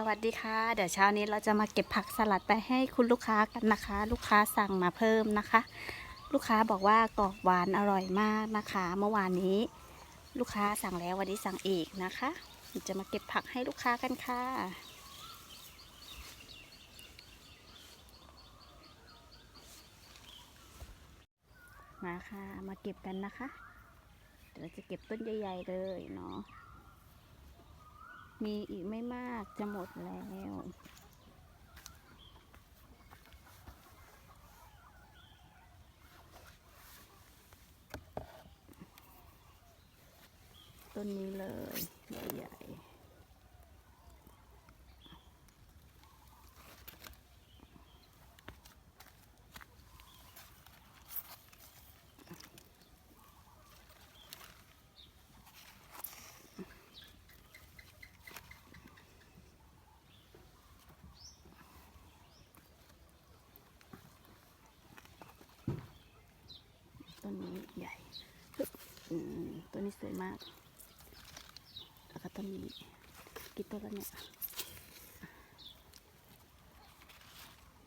สวัสดีค่ะ เดี๋ยวเช้านี้เราจะมาเก็บผักสลัดไปให้คุณลูกค้ากันนะคะ ลูกค้าสั่งมาเพิ่มนะคะ ลูกค้าบอกว่ากรอบหวานอร่อยมากนะคะ เมื่อวานนี้ ลูกค้าสั่งแล้ววันนี้สั่งอีกนะคะจะมาเก็บผักให้ลูกค้ากันค่ะมาค่ะมาเก็บกันนะคะ เดี๋ยวเราจะเก็บต้นใหญ่ๆเลยเนาะ มีอีกไม่มากจะหมดแล้ว ต้นนี้เลยใหญ่ๆต้นนี้ใหญ่ฮึบอืมต้ นี้สวยมาก แล้วก็ต้นนี้กี่ต้นแล้วเนี่ย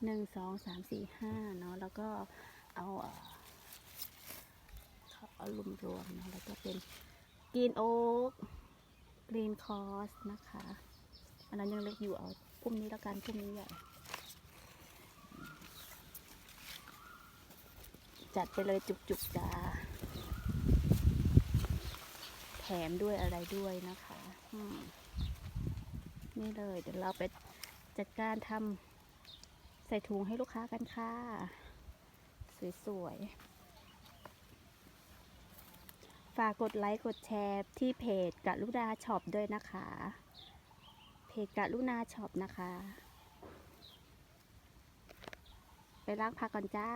หนึ่งสองสามสี่ห้าเนาะแล้วก็เอาเขาเอารวมรวมเนาะแล้วก็เป็นกรีนโอ๊กกรีนคอสนะคะ อันนั้นยังเล็กอยู่เอาพุ่มนี้แล้วกันพุ่มนี้ใหญ่จัดไปเลยจุกๆจ้า มด้วยอะไรด้วยนะคะนี่เลยเดี๋ยวเราไปจัดการทำใส่ถุงให้ลูกค้ากันค่ะ สวยๆ ฝากกดไลค์กดแชร์ที่เพจกะลุนาช็อปด้วยนะคะ เพจกะลุนาช็อปนะคะ ไปล้างผักก่อนจ้า